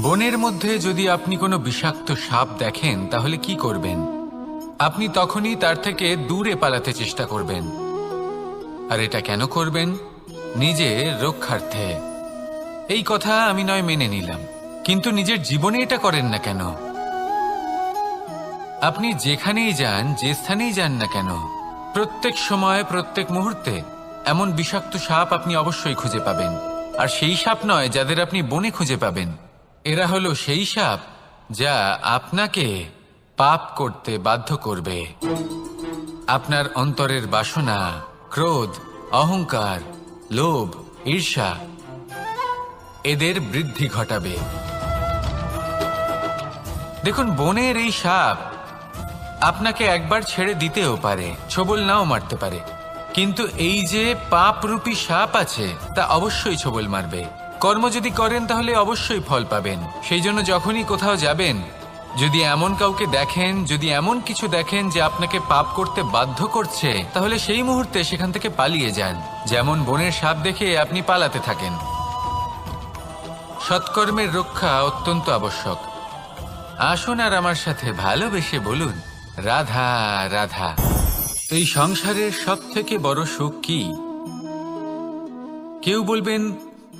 বনের মধ্যে যদি আপনি কোনো বিষাক্ত সাপ দেখেন, তাহলে কি করবেন? আপনি তখনই তার থেকে দূরে পালাতে চেষ্টা করবেন। আর এটা কেন করবেন? নিজের রক্ষার্থে। এই কথা আমি নয় মেনে নিলাম, কিন্তু নিজের জীবনে এটা করেন না কেন? আপনি যেখানেই যান, যে স্থানেই যান না কেন, প্রত্যেক সময়, প্রত্যেক মুহূর্তে এমন বিষাক্ত সাপ আপনি অবশ্যই খুঁজে পাবেন। আর সেই সাপ নয় যাদের আপনি বনে খুঁজে পাবেন। এরা হলো সেই সাপ যা আপনাকে পাপ করতে বাধ্য করবে। আপনার অন্তরের বাসনা, ক্রোধ, অহংকার, লোভ, ঈর্ষা, এদের বৃদ্ধি ঘটাবে। দেখুন, বনের এই সাপ আপনাকে একবার ছেড়ে দিতেও পারে, ছবল নাও মারতে পারে। কিন্তু এই যে পাপরূপী সাপ আছে, তা অবশ্যই ছবল মারবে। কর্ম যদি করেন, তাহলে অবশ্যই ফল পাবেন। সেই জন্য যখনই কোথাও যাবেন, যদি এমন কাউকে দেখেন, যদি এমন কিছু দেখেন যে আপনাকে পাপ করতে বাধ্য করছে, তাহলে সেই মুহূর্তে সেখান থেকে পালিয়ে যান। যেমন বনের সাপ দেখে আপনি পালাতে থাকেন। সৎকর্মের রক্ষা অত্যন্ত আবশ্যক। আসুন আর আমার সাথে ভালোবেসে বলুন, রাধা রাধা, এই সংসারের সব থেকে বড় সুখ কি? কেউ বলবেন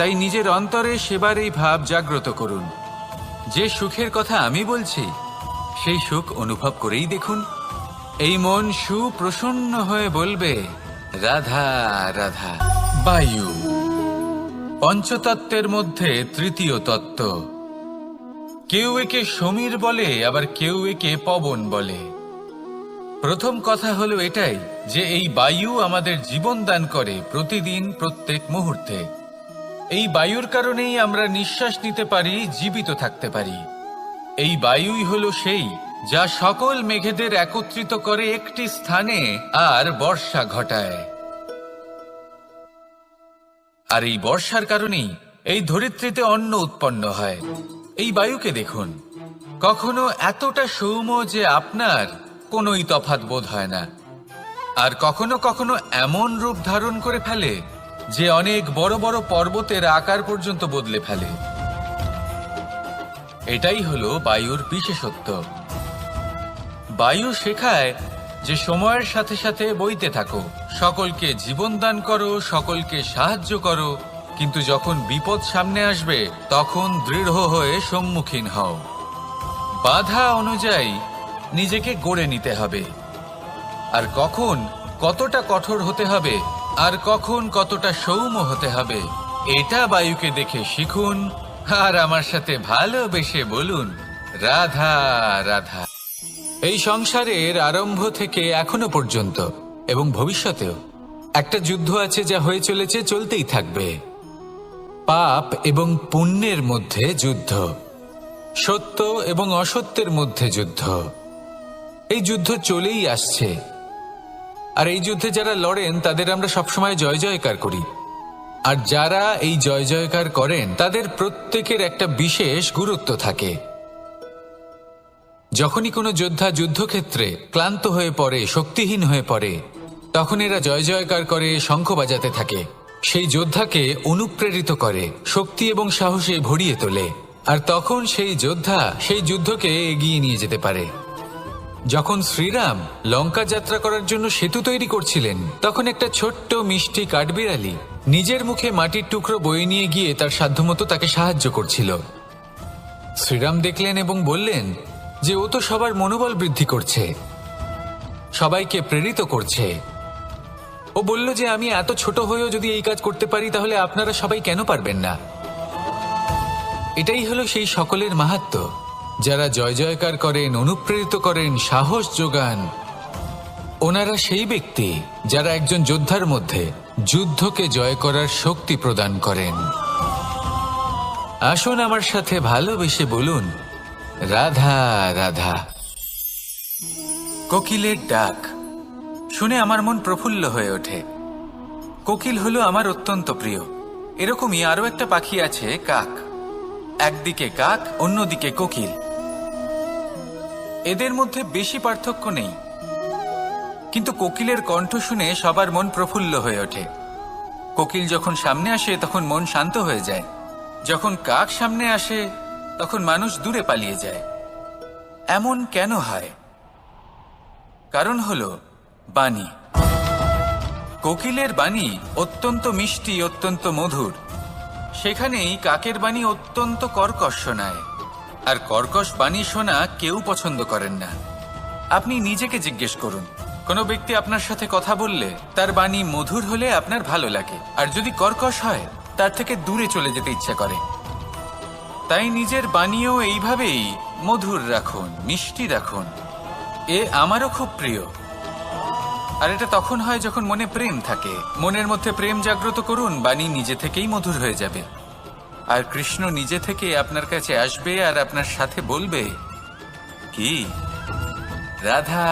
তাই নিজের অন্তরে সেবার এই ভাব জাগ্রত করুন। যে সুখের কথা আমি বলছি, সেই সুখ অনুভব করেই দেখুন। এই মন সুপ্রসন্ন হয়ে বলবে, রাধা রাধা। বায়ু। পঞ্চতত্ত্বের মধ্যে তৃতীয় তত্ত্ব। কেউ একে সমীর বলে, আবার কেউ একে পবন বলে। প্রথম কথা হলো এটাই, যে এই বায়ু আমাদের জীবন দান করে প্রতিদিন, প্রত্যেক মুহূর্তে। এই বায়ুর কারণেই আমরা নিঃশ্বাস নিতে পারি, জীবিত থাকতে পারি। এই বায়ুই হল সেই, যা সকল মেঘেদের একত্রিত করে একটি স্থানে আর বর্ষা ঘটায়। আর এই বর্ষার কারণেই এই ধরিত্রীতে অন্ন উৎপন্ন হয়। এই বায়ুকে দেখুন। কখনো এতটা সৌম্য যে আপনার কোনোই তফাৎ বোধ হয় না। আর কখনো কখনো এমন রূপ ধারণ করে ফেলে যে অনেক বড় বড় পর্বতের আকার পর্যন্ত বদলে ফেলে। এটাই হলো বায়ুর বিশেষত্ব। বায়ু শেখায় যে সময়ের সাথে সাথে বইতে থাকো, সকলকে জীবন দান করো, সকলকে সাহায্য করো, কিন্তু যখন বিপদ সামনে আসবে, তখন দৃঢ় হয়ে সম্মুখীন হও। বাধা অনুযায়ী নিজেকে গড়ে নিতে হবে। আর কখন কতটা কঠোর হতে হবে আর কখন কতটা সৌম্য হতে হবে, এটা বায়ুকে দেখে শিখুন, আর আমার সাথে ভালোবেসে বলুন, রাধা রাধা। এই সংসারের আরম্ভ থেকে এখনও পর্যন্ত, এবং ভবিষ্যতেও, একটা যুদ্ধ আছে যা হয়ে চলেছে, চলতেই থাকবে। পাপ এবং পুণ্যের মধ্যে যুদ্ধ, সত্য এবং অসত্যের মধ্যে যুদ্ধ। এই যুদ্ধ চলেই আসছে আর এই যুদ্ধে যারা লড়েন, তাদের আমরা সবসময় জয় জয়কার করি। আর যারা এই জয় জয়কার করেন, তাদের প্রত্যেকের একটা বিশেষ গুরুত্ব থাকে। যখনই কোনো যোদ্ধা যুদ্ধক্ষেত্রে ক্লান্ত হয়ে পড়ে, শক্তিহীন হয়ে পড়ে, তখন এরা জয় জয়কার করে শঙ্খ বাজাতে থাকে। সেই যোদ্ধাকে অনুপ্রেরিত করে, শক্তি এবং সাহসে ভরিয়ে তোলে। আর তখন সেই যোদ্ধা সেই যুদ্ধকে এগিয়ে নিয়ে যেতে পারে। যখন শ্রীরাম লঙ্কা যাত্রা করার জন্য সেতু তৈরি করছিলেন, তখন একটা ছোট্ট মিষ্টি কাঠবিড়ালি নিজের মুখে মাটির টুকরো বয়ে নিয়ে গিয়ে তার সাধ্যমতো তাকে সাহায্য করছিল। শ্রীরাম দেখলেন এবং বললেন যে, ও তো সবার মনোবল বৃদ্ধি করছে, সবাইকে প্রেরিত করছে। ও বলল যে, আমি এত ছোট হয়েও যদি এই কাজ করতে পারি, তাহলে আপনারা সবাই কেন পারবেন না? এটাই হলো সেই সকলের মাহাত্ম। যারা জয় জয়কার করেন, অনুপ্রেরিত করেন, সাহস যোগান, ওনারা সেই ব্যক্তি যারা একজন যোদ্ধার মধ্যে যুদ্ধকে জয় করার শক্তি প্রদান করেন। আসুন আমার সাথে ভালোবেসে বলুন, রাধা রাধা। কোকিলের ডাক শুনে আমার মন প্রফুল্ল হয়ে ওঠে। কোকিল হলো আমার অত্যন্ত প্রিয়। এরকমই আরও একটা পাখি আছে, কাক। একদিকে কাক, অন্যদিকে কোকিল। এদের মধ্যে বেশি পার্থক্য নেই। কিন্তু কোকিলের কণ্ঠ শুনে সবার মন প্রফুল্ল হয়ে ওঠে। কোকিল যখন সামনে আসে, তখন মন শান্ত হয়ে যায়। যখন কাক সামনে আসে, তখন মানুষ দূরে পালিয়ে যায়। এমন কেন হয়? কারণ হল, বাণী। কোকিলের বাণী অত্যন্ত মিষ্টি, অত্যন্ত মধুর। সেখানেই কাকের বাণী অত্যন্ত কর্কশ শোনায়। আর কর্কশ বাণী শোনা কেউ পছন্দ করেন না। আপনি নিজেকে জিজ্ঞেস করুন। কোনো ব্যক্তি আপনার সাথে কথা বললে তার বাণী মধুর হলে আপনার ভালো লাগে। আর যদি কর্কশ হয়, তার থেকে দূরে চলে যেতে ইচ্ছা করে। তাই নিজের বাণীও এইভাবেই মধুর রাখুন, মিষ্টি রাখুন। এ আমারও খুব প্রিয়। আর এটা তখন হয় যখন মনে প্রেম থাকে। মনের মধ্যে প্রেম জাগ্রত করুন, বাণী নিজে থেকেই মধুর হয়ে যাবে। আর কৃষ্ণ নিজে থেকে আপনার কাছে আসবে আর আপনার সাথে বলবে কি? রাধা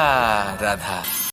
রাধা।